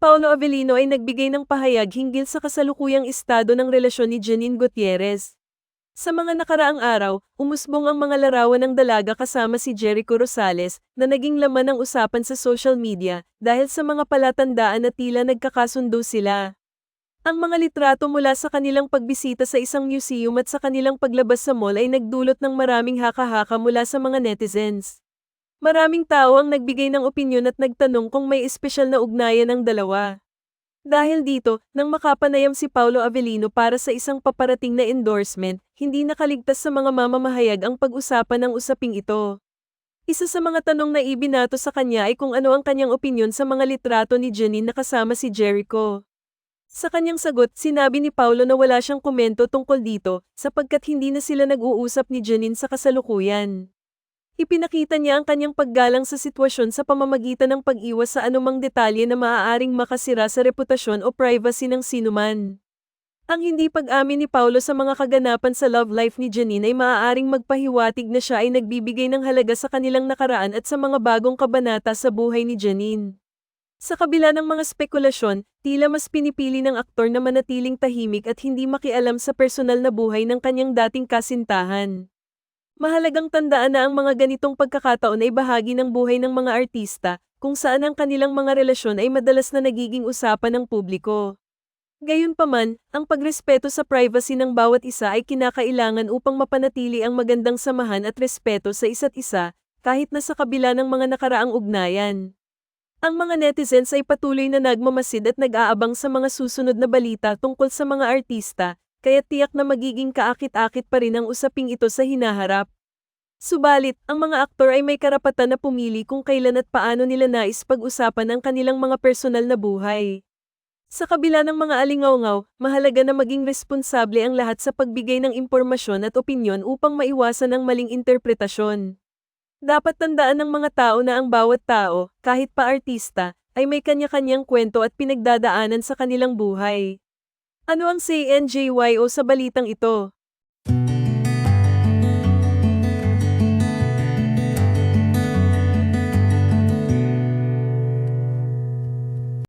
Paulo Avellino ay nagbigay ng pahayag hinggil sa kasalukuyang estado ng relasyon ni Janine Gutierrez. Sa mga nakaraang araw, umusbong ang mga larawan ng dalaga kasama si Jericho Rosales na naging laman ng usapan sa social media dahil sa mga palatandaan na tila nagkakasundo sila. Ang mga litrato mula sa kanilang pagbisita sa isang museum at sa kanilang paglabas sa mall ay nagdulot ng maraming haka-haka mula sa mga netizens. Maraming tao ang nagbigay ng opinyon at nagtanong kung may espesyal na ugnayan ang dalawa. Dahil dito, nang makapanayam si Paulo Avellino para sa isang paparating na endorsement, hindi nakaligtas sa mga mamamahayag ang pag-usapan ng usaping ito. Isa sa mga tanong na ibinato sa kanya ay kung ano ang kanyang opinyon sa mga litrato ni Janine na kasama si Jericho. Sa kanyang sagot, sinabi ni Paulo na wala siyang komento tungkol dito sapagkat hindi na sila nag-uusap ni Janine sa kasalukuyan. Ipinakita niya ang kanyang paggalang sa sitwasyon sa pamamagitan ng pag-iwas sa anumang detalye na maaaring makasira sa reputasyon o privacy ng sinuman. Ang hindi pag-amin ni Paulo sa mga kaganapan sa love life ni Janine ay maaaring magpahiwatig na siya ay nagbibigay ng halaga sa kanilang nakaraan at sa mga bagong kabanata sa buhay ni Janine. Sa kabila ng mga spekulasyon, tila mas pinipili ng aktor na manatiling tahimik at hindi makialam sa personal na buhay ng kanyang dating kasintahan. Mahalagang tandaan na ang mga ganitong pagkakataon ay bahagi ng buhay ng mga artista, kung saan ang kanilang mga relasyon ay madalas na nagiging usapan ng publiko. Gayunpaman, ang pagrespeto sa privacy ng bawat isa ay kinakailangan upang mapanatili ang magandang samahan at respeto sa isa't isa, kahit na sa kabila ng mga nakaraang ugnayan. Ang mga netizens ay patuloy na nagmamasid at nag-aabang sa mga susunod na balita tungkol sa mga artista, kaya tiyak na magiging kaakit-akit pa rin ang usaping ito sa hinaharap. Subalit, ang mga aktor ay may karapatan na pumili kung kailan at paano nila nais pag-usapan ang kanilang mga personal na buhay. Sa kabila ng mga alingaw-ngaw, mahalaga na maging responsable ang lahat sa pagbigay ng impormasyon at opinyon upang maiwasan ang maling interpretasyon. Dapat tandaan ng mga tao na ang bawat tao, kahit pa artista, ay may kanya-kanyang kwento at pinagdadaanan sa kanilang buhay. Ano ang NJYO sa balitang ito?